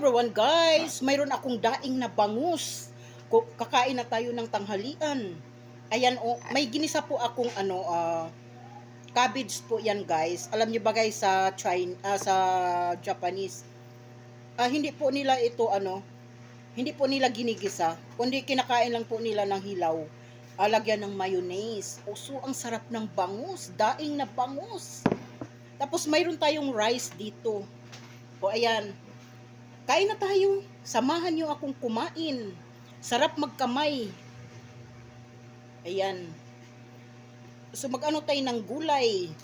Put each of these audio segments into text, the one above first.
everyone guys, mayroon akong daing na bangus. Kakain na tayo ng tanghalian. Ayan oh, may ginisa po akong ano ah, cabbage po yan guys. Alam niyo ba guys sa China ah, sa Japanese? Ah, hindi po nila ito ano hindi po nila ginigisa kundi kinakain lang po nila ng hilaw. Ah, lagyan ng mayonnaise. Oso, ang sarap ng bangus daing na bangus. Tapos mayroon tayong rice dito. O ayan kain na tayo. Samahan niyo akong kumain. Sarap magkamay. Ayan. So mag-ano tayo ng gulay?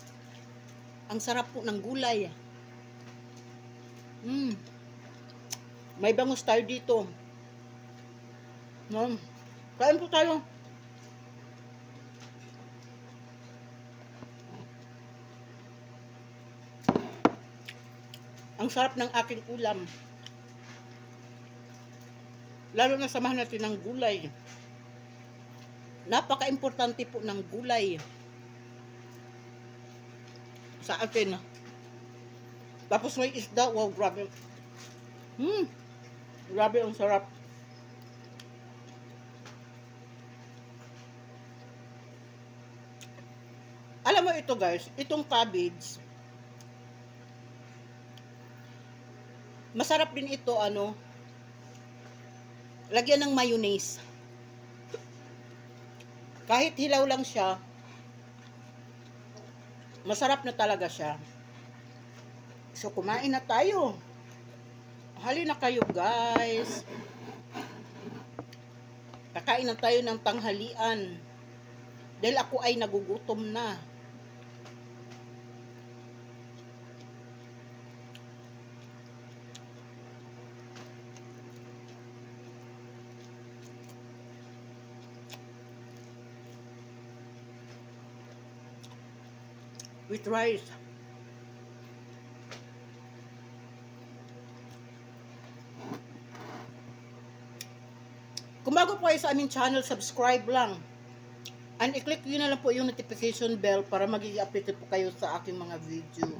Ang sarap po ng gulay. Mm. may bangus tayo dito. No? kain po tayo. Ang sarap ng aking ulam lalo na samahan natin ng gulay. Napaka-importante po ng gulay sa atin. Tapos may isda. Wow grabe. Hmm grabe ang sarap. Alam mo ito guys itong cabbage masarap din ito ano lagyan ng mayonnaise. Kahit hilaw lang siya masarap na talaga siya. So kumain na tayo. Hali na kayo guys. Kakain na tayo ng tanghalian. Dahil ako ay nagugutom na with rice. Kung bago po kayo sa aming channel, subscribe lang. And i-click nyo na lang po yung notification bell para magiging updated po kayo sa aking mga video.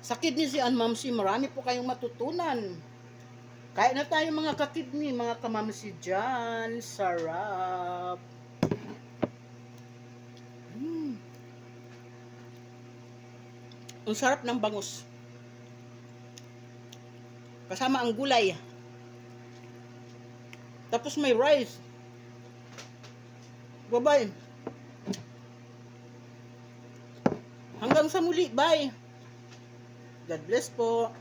Sa kidney si Mamsi, marami po kayong matutunan. Kaya na tayo mga kakidney, mga kamamsi dyan. Sarap. Mm. Ang sarap ng bangus. Kasama ang gulay. Tapos may rice. Bye-bye. Hanggang sa muli. Bye. God bless po.